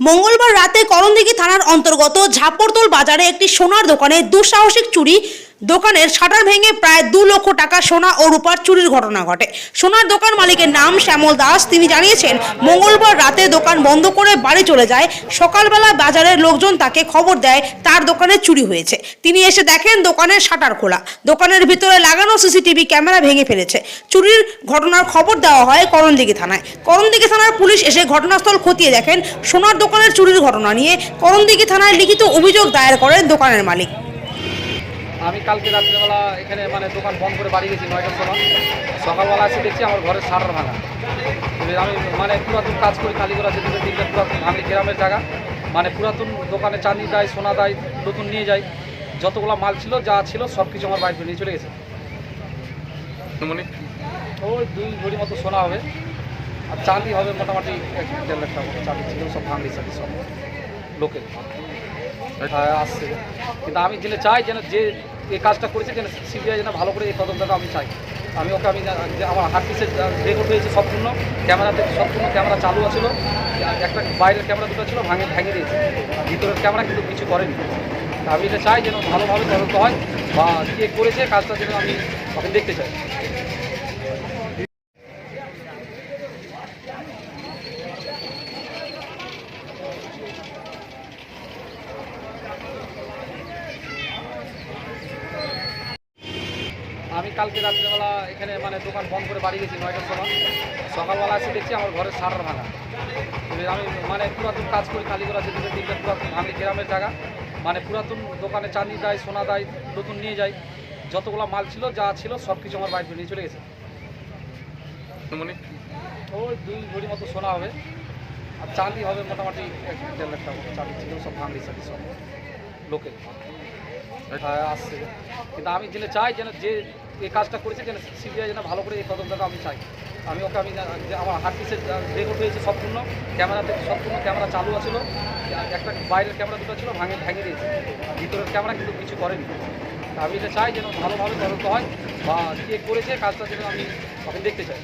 মঙ্গলবার রাতে করণদিঘি থানার অন্তর্গত ঝাপরদোল বাজারে একটি সোনার দোকানে দুঃসাহসিক চুরি দোকানের শাটার ভেঙে প্রায় দু লক্ষ টাকা সোনা ও রূপার চুরির ঘটনা ঘটে। সোনার দোকান মালিকের নাম শ্যামল দাস। তিনি জানিয়েছেন, মঙ্গলবার রাতে দোকান বন্ধ করে বাড়ি চলে যায়। সকালবেলা বাজারের লোকজন তাকে খবর দেয়, তার দোকানে চুরি হয়েছে। তিনি এসে দেখেন দোকানের শাটার খোলা। দোকানের ভিতরে লাগানো সিসিটিভি ক্যামেরা ভেঙে ফেলেছে। চুরির ঘটনার খবর দেওয়া হয় করণদিঘি থানায়। করণদিঘি থানার পুলিশ এসে ঘটনাস্থল খতিয়ে দেখেন, সোনার দোকানের চুরির ঘটনা নিয়ে করণদিঘি থানায় লিখিত অভিযোগ দায়ের করেন দোকানের মালিক। আমি কালকে রাত্রেবেলা এখানে মানে দোকান বন্ধ করে বাড়ি গেছি নয়টার সময়। সকালবেলা এসে দেখছি আমার ঘরের শাটার ভাঙা। আমি মানে পুরাতন কাজ করি কালীগড়া যেতে দিনটা পুরাতন আমি গ্রামের জায়গা। মানে পুরাতন দোকানে চাঁদি দেয় সোনা দেয় নতুন নিয়ে যাই। যতগুলো মাল ছিল যা ছিল সব কিছু আমার বাড়িতে নিয়ে চলে গেছে। মানে? ওই দুই ভরি মতো সোনা হবে। আর চাঁদি হবে মোটামুটি এক দেড় লাখ টাকা মতো। চাঁদি ছিল সব ভাঙলি চাঁদি সব। লোকের। হ্যাঁ, আসছে। কিন্তু আমি যেটা চাই যেন যে এই কাজটা করেছে যেন সিবিআই যেন ভালো করে এই তদন্তটা আমি চাই। আমি ওকে আমি আমার হাত পিসের রেকর্ড হয়েছে সম্পূর্ণ ক্যামেরাতে সম্পূর্ণ ক্যামেরা চালু আছিল। একটা বাইরের ক্যামেরা দুটো ছিল, ভাঙে ভেঙে দিয়েছে। ভিতরের ক্যামেরা কিন্তু কিছু করেনি। আমি এটা চাই যেন ভালোভাবে তদন্ত হয় বা কে করেছে, কাজটা যেন আমি ওকে দেখতে চাই। আমি কালকে রাত্রেবেলা এখানে মানে দোকান বন্ধ করে বাড়ি গেছি নয়টার সময়। সকালবেলা এসে দেখছি আমার ঘরের শাটার ভাঙা। আমি মানে পুরাতন কাজ করি কালীগড়া যেতে দিনটা পুরাতন আমি গ্রামের জায়গা। মানে পুরাতন দোকানে চাঁদি দেয় সোনা দেয় নতুন নিয়ে যাই। যতগুলো মাল ছিল যা ছিল সব কিছু আমার বাড়িতে নিয়ে চলে গেছে। মানে? ওই দুই ভরি মতো সোনা হবে। আর চাঁদি হবে মোটামুটি এক দেড় লাখ টাকা। চাঁদি ছিল সব ভাঙলি চাঁদি সব। লোকের। হ্যাঁ, আসছে। কিন্তু আমি যেটা চাই যেন যে এই কাজটা করেছে যেন সিবিআই যেন ভালো করে এই তদন্তটা আমি চাই। আমি ওকে আমি আমার হার্ড পিসের রেকর্ড হয়েছে সম্পূর্ণ ক্যামেরাতে সম্পূর্ণ ক্যামেরা চালু আছিল। একটা বাইরের ক্যামেরা দুটো ছিল, ভাঙে ভেঙে দিয়েছে। ভিতরের ক্যামেরা কিন্তু কিছু করেনি। আমি এটা চাই যেন ভালোভাবে তদন্ত হয় বা কে করেছে, কাজটা যেন আমি আমি দেখতে চাই।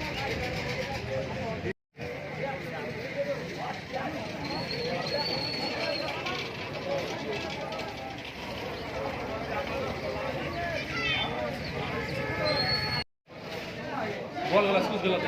বল গেলা স্কুল গেলা